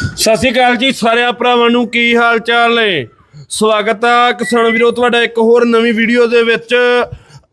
ਸਤਿ ਸ਼੍ਰੀ ਅਕਾਲ ਜੀ ਸਾਰਿਆਂ ਭਰਾਵਾਂ ਨੂੰ, ਕੀ ਹਾਲ ਚਾਲ ਨੇ? ਸਵਾਗਤ ਆ ਕਿਸਾਨ ਵੀਰੋ, ਤੁਹਾਡਾ ਇੱਕ ਹੋਰ ਨਵੀਂ ਵੀਡੀਓ ਦੇ ਵਿੱਚ।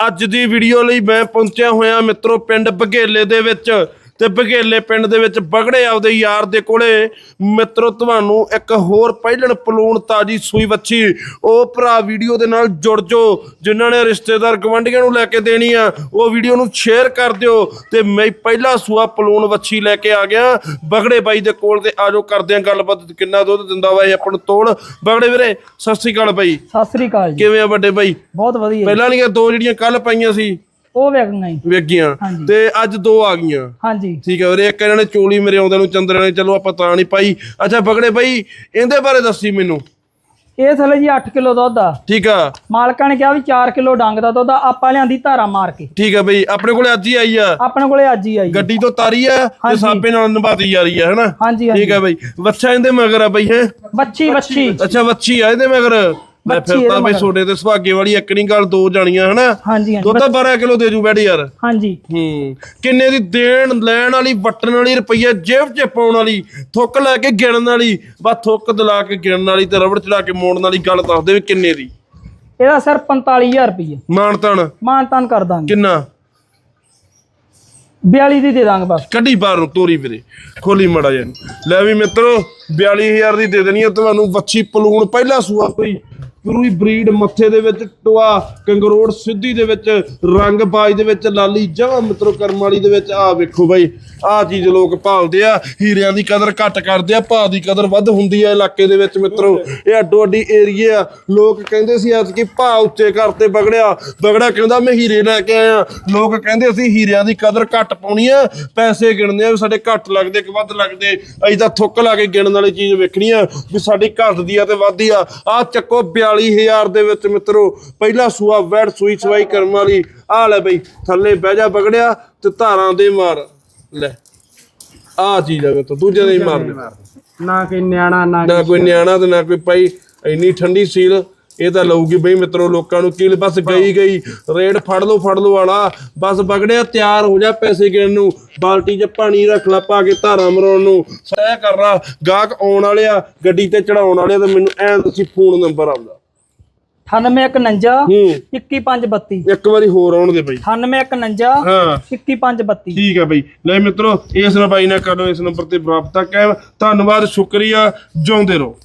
ਅੱਜ ਦੀ ਵੀਡੀਓ ਲਈ ਮੈਂ ਪਹੁੰਚਿਆ ਹੋਇਆ ਮਿੱਤਰੋ, ਪਿੰਡ ਬਘੇਲੇ ਦੇ ਵਿੱਚ। ਤੇ ਬਘੇਲੇ ਪਿੰਡ ਦੇ ਵਿੱਚ ਬਗੜੇ ਆਪਦੇ ਯਾਰ ਦੇ ਕੋਲੇ ਮਿੱਤਰੋ ਤੁਹਾਨੂੰ ਇੱਕ ਹੋਰ ਪਹਿਲਣ ਪਲੂਣ ਤਾਜੀ ਸੂਈ ਵੱਛੀ ਉਹ ਭਰਾ ਵੀਡੀਓ ਦੇ ਨਾਲ ਜੁੜ ਜੋ ਜਿਨ੍ਹਾਂ ਨੇ ਰਿਸ਼ਤੇਦਾਰ ਗਵੰਡੀਆਂ ਨੂੰ ਲੈ ਕੇ ਦੇਣੀ ਆ ਉਹ ਵੀਡੀਓ ਨੂੰ ਸ਼ੇਅਰ ਕਰ ਦਿਓ ਤੇ ਮੈਂ ਪਹਿਲਾ ਸੂਆ ਪਲੂਣ ਵੱਛੀ ਲੈ ਕੇ ਆ ਗਿਆ। ਬਗੜੇ ਬਾਈ ਦੇ ਕੋਲ ਤੇ ਆਜੋ ਕਰਦੇ ਆ ਗੱਲਬਾਤ ਕਿੰਨਾ ਦੁੱਧ ਦਿੰਦਾ ਵਾ ਇਹ ਆਪਾਂ ਨੂੰ ਤੋੜ ਬਗੜੇ ਵੀਰੇ ਸਤਿ ਸ੍ਰੀ ਅਕਾਲ ਬਾਈ। ਸਤਿ ਸ੍ਰੀ ਅਕਾਲ ਜੀ। ਕਿਵੇਂ ਆ ਵੱਡੇ ਬਾਈ? ਬਹੁਤ ਵਧੀਆ। ਪਹਿਲਾਂ ਵਾਲੀਆਂ ਦੋ ਜਿਹੜੀਆਂ ਕੱਲ ਪਾਈਆਂ ਸੀ ਉਹ ਵੇਖ ਵੇਗੀਆਂ ਹਾਂਜੀ। ਤੇ ਅੱਜ ਦੋ ਆ ਗਈਆਂ। ਹਾਂਜੀ। ਠੀਕ ਹੈ ਵੀਰੇ ਇੱਕ ਇਹਨਾਂ ਨੇ ਚੋਲੀ ਮੇਰੇ ਆਉਂਦੇ ਨੂੰ ਚੰਦਰਾਂ ਨੇ ਚਲੋ ਆਪਾਂ ਤਾਂ ਨਹੀਂ ਪਾਈ। ਅੱਛਾ ਬਗੜੇ ਬਾਈ ਇਹਦੇ ਬਾਰੇ ਦੱਸੀ ਮੈਨੂੰ। ਇਹ ਥਲੇ ਜੀ 8 ਕਿਲੋ ਦੁੱਧ ਆ। ਠੀਕ ਆ। ਮਾਲਕਾਂ ਨੇ ਕਿਹਾ ਵੀ 4 ਕਿਲੋ ਡੰਗ ਦਾ ਦੁੱਧ ਆ, ਆਪਾਂ ਲਿਆਂਦੀ ਧਾਰਾ ਮਾਰ ਕੇ। ਠੀਕ ਆ ਬਈ ਆਪਣੇ ਕੋਲੇ ਅੱਜ ਹੀ ਆਈ ਆ। ਆਪਣੇ ਕੋਲੇ ਅੱਜ ਹੀ ਆਈ ਗੱਡੀ ਤੋਂ ਤਾਰੀ ਆ ਤੇ। ਸਾਪੇ ਨਾਲ ਨਿਭਾਤੀ ਜਾ ਰਹੀ ਆ ਹਨਾ? ਠੀਕ ਆ ਬਈ। ਵੱਛਾ ਇਹਦੇ ਮਗਰ ਆ ਬਈ ਹੈ? ਬੱਚੀ ਬੱਚੀ ਅੱਛਾ ਵੱਛੀ ਆ ਇਹਦੇ ਮਗਰ। ਲੈ ਵੱਛੀ ਫਿਰ ਤਾਂ ਬਈ ਮਗਰ। ਛੋਡੇ ਤੇ ਸੁਹਾਗੇ ਵਾਲੀ ਇੱਕ ਨਹੀਂ ਗੱਲ ਦੋ ਜਾਣੀਆਂ ਹਨਾ? ਹਾਂਜੀ ਹਾਂਜੀ। ਦੁੱਧ ਤਾਂ 12 ਕਿਲੋ ਦੇ ਜੂ ਬੈਡ ਯਾਰ। ਹਾਂਜੀ। ਹੂੰ। ਕਿੰਨੇ ਦੀ ਦੇਣ ਲੈਣ ਵਾਲੀ ਵਟਣ ਵਾਲੀ ਰੁਪਈਆ ਜੇਬ 'ਚ ਪਾਉਣ ਵਾਲੀ ਥੁੱਕ ਲੈ ਕੇ ਗਿਣਨ ਵਾਲੀ ਬਸ ਥੁੱਕ ਦਲਾ ਕੇ ਗਿਣਨ ਵਾਲੀ ਤੇ ਰਬੜ ਚੜਾ ਕੇ ਮੋੜਨ ਵਾਲੀ ਗੱਲ ਦੱਸ ਦੇ ਵੀ ਕਿੰਨੇ ਦੀ। ਇਹਦਾ ਸਿਰ 45000 ਰੁਪਏ ਮਾਨਤਨ ਮਾਨ ਤਾਨ ਕਰ ਦਾਂਗੇ। ਕਿੰਨਾ? 42 ਦੀ ਦੇ ਦਾਂਗੇ ਬਸ। ਕੱਢੀ ਬਾਹਰ ਨੂੰ ਤੋਰੀ ਵੀਰੇ। ਖੋਲੀ ਮੜਾ ਜਾਨ ਲੈ ਵੀ ਮਿੱਤਰੋ 42000 ਦੀ ਦੇ ਦੇਣੀ ਆ ਤੁਹਾਨੂੰ ਵੱਛੀ ਪਲੂਣ ਪਹਿਲਾ ਸੂਆ ਕੋਈ। ਪੂਰੀ ਬਰੀਡ ਮੱਥੇ ਦੇ ਵਿੱਚ ਟੋਆ, ਕੰਗਰੋੜ ਸਿੱਧੀ ਦੇ ਵਿੱਚ, ਰੰਗ ਬਾਜ ਦੇ ਵਿੱਚ, ਲਾਲੀ ਜਮਾ ਮਿੱਤਰੋ ਕਰਮ ਵਾਲੀ ਦੇ ਵਿੱਚ ਆ ਵੇਖੋ ਬਾਈ ਆ ਚੀਜ਼ ਲੋਕ ਭਾਲਦੇ ਆ, ਹੀਰਿਆਂ ਦੀ ਕਦਰ ਘੱਟ ਕਰਦੇ ਆ, ਭਾਅ ਦੀ ਕਦਰ ਵੱਧ ਹੁੰਦੀ ਆ ਇਲਾਕੇ ਦੇ ਵਿੱਚ ਮਿੱਤਰੋ। ਇਹ ਅੱਡੋ ਅੱਡੀ ਏਰੀਏ ਆ, ਲੋਕ ਕਹਿੰਦੇ ਸੀ ਅੱਜ ਕੀ ਭਾਅ ਉੱਚੇ ਕਰਤੇ ਬਗੜਿਆ ਬਗੜਾ ਕਹਿੰਦਾ ਮੈਂ ਹੀਰੇ ਲੈ ਕੇ ਆਇਆ। ਲੋਕ ਕਹਿੰਦੇ ਅਸੀਂ ਹੀਰਿਆਂ ਦੀ ਕਦਰ ਘੱਟ ਪਾਉਣੀ ਆ, ਪੈਸੇ ਗਿਣਦੇ ਆ ਵੀ ਸਾਡੇ ਘੱਟ ਲੱਗਦੇ ਕਿ ਵੱਧ ਲੱਗਦੇ, ਅਸੀਂ ਤਾਂ ਥੁੱਕ ਲਾ ਕੇ ਗਿਣਨ ਵਾਲੀ ਚੀਜ਼ ਵੇਖਣੀ ਆ, ਵੀ ਸਾਡੀ ਘੱਟਦੀ ਆ ਤੇ ਵੱਧਦੀ ਆ। ਆ ਚੱਕੋ 42000 ਦੇ ਵਿੱਚ ਮਿੱਤਰੋ ਪਹਿਲਾ ਸੂਆ ਵੈੜ ਸੂਈ ਸਵਾਈ ਕਰਮ ਵਾਲੀ। ਆ ਲੈ ਬਈ ਥੱਲੇ ਬਹਿ ਜਾ ਬਗੜਿਆ ਤੇ ਧਾਰਾਂ ਦੇ ਮਾਰ। ਲੈ ਆ ਚੀਜ਼ ਆ ਤੂੰ ਦੂਜੇ ਦੇ ਹੀ ਮਾਰਦੇ ਨਾ ਕਿ ਨਿਆਣਾ ਨਾ ਨਾ ਕੋਈ ਨਿਆਣਾ ਤੇ ਨਾ ਕੋਈ ਭਾਈ ਇੰਨੀ ਠੰਡੀ ਸੀਲ ਇਹ ਤਾਂ ਲਊਗੀ ਬਈ ਮਿੱਤਰੋ ਲੋਕਾਂ ਨੂੰ ਕੀਲ। ਬਸ ਗਈ ਗਈ ਰੇਡ ਫੜ ਲਓ ਫੜ ਲਓ ਵਾਲਾ। ਬਸ ਬਗੜਿਆ ਤਿਆਰ ਹੋ ਜਾ ਪੈਸੇ ਗਿਣ ਨੂੰ। ਬਾਲਟੀ 'ਚ ਪਾਣੀ ਰੱਖ ਲਾ ਪਾ ਕੇ ਧਾਰਾਂ ਮਰਾਉਣ ਨੂੰ। ਸਹਿ ਕਰ ਰਾ ਗਾਹਕ ਆਉਣ ਵਾਲੇ ਆ ਗੱਡੀ ਤੇ ਚੜਾਉਣ ਵਾਲੇ ਆ ਤੇ ਮੈਨੂੰ ਐਂ ਦੱਸੀ ਫੋਨ ਨੰਬਰ ਆਉਂਦਾ। 9851 ਹੂੰ। 21532 ਇੱਕ ਵਾਰੀ ਹੋਰ ਆਉਣ ਦੇ ਬਈ। 9851 ਹਾਂ। 21532 ਠੀਕ ਆ ਬਈ। ਲੈ ਮਿੱਤਰੋ ਇਸ ਨਾਲ ਬਾਈ ਨਾਲ ਕਰੋ ਇਸ ਨੰਬਰ ਤੇ ਰਾਬਤਾ ਕਾਇਮ। ਧੰਨਵਾਦ ਸ਼ੁਕਰੀਆ। ਜਿਉਂਦੇ ਰਹੋ।